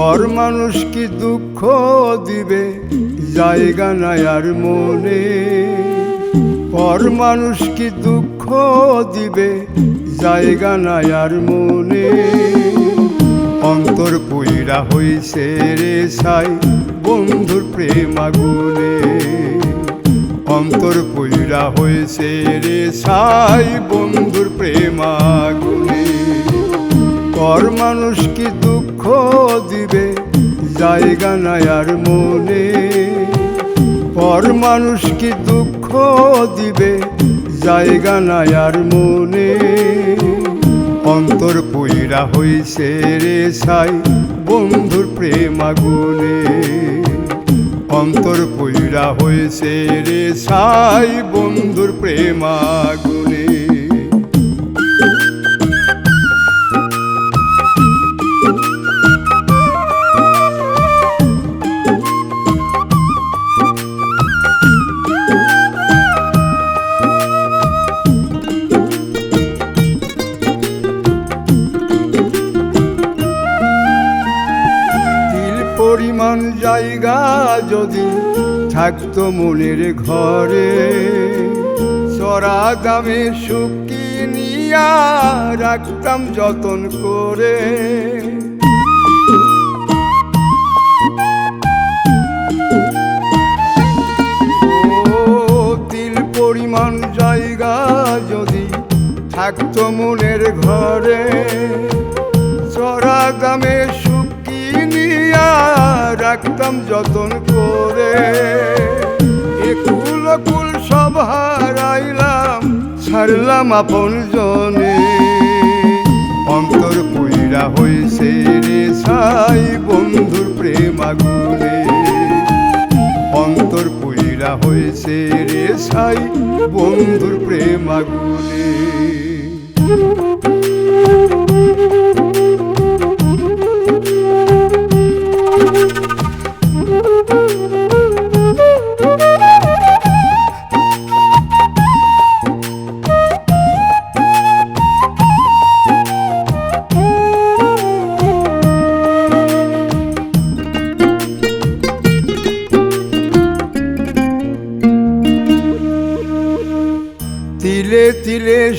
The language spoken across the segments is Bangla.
পর মানুষ কি দুঃখ দিবে? জায়গা নাই আর মনে। পর মানুষ কি দুঃখ দিবে? জায়গা নাই আর মনে। অন্তর পুইরা হইছে রে সাই বন্ধুর প্রেম আগুনে। অন্তর পুইরা হইছে রে সাই বন্ধুর প্রেম পর মানুষ কি দুঃখ দিবে? জায়গা নাই আর মনে। পর মানুষ কি দুঃখ দিবে? জায়গা নাই আর মনে। অন্তর পইরা হইছে রে সাই বন্ধুর প্রেম আগুনে। অন্তর পইরা হয়েছে রে সাই বন্ধুর প্রেম আগুনে। পরিমাণ জায়গা যদি থাকতো মনের ঘরে। চড়া দামে সুখী নিয়া রাখতাম যতন করে। পরিমাণ জায়গা যদি থাকতো মনের ঘরে। চড়া দামে সুখী নিয়া রাখতাম যতন করে। একুল কুল সব হারাইলাম, ছাড়লাম আপন জনে। অন্তর পইরা হয়েছে রে সাই বন্ধুর প্রেম আগুনে। অন্তর পইরা হয়েছে রে সাই বন্ধুর প্রেম আগুনে।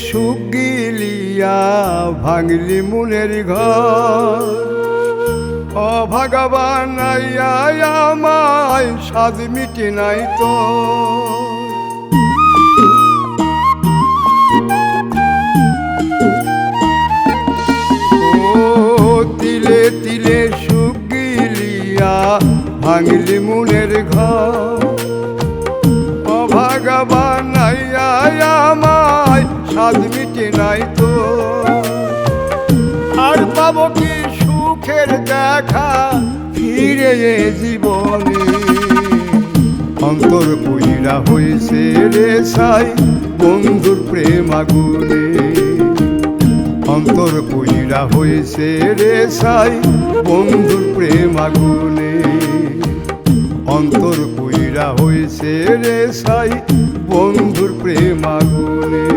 সুখ গিলিয়া ভাঙলি মনের ঘর। অভাগবান আমায় স্বাদ মিটে নাই তো। তিলে তিলে গিলিয়া ভাঙলি মনের ঘর। স্বাদ মিটে নাই তো। আর পাবো কি সুখের দেখা ফিরে জীবনে? অন্তর পইরা হয়েছে রে সাই বন্ধুর প্রেম আগুনে। অন্তর পইরা হয়েছে রে সাই বন্ধুর প্রেম আগুনে। অন্তর পইরা হয়েছে রে সাই বন্ধুর প্রেম আগুনে।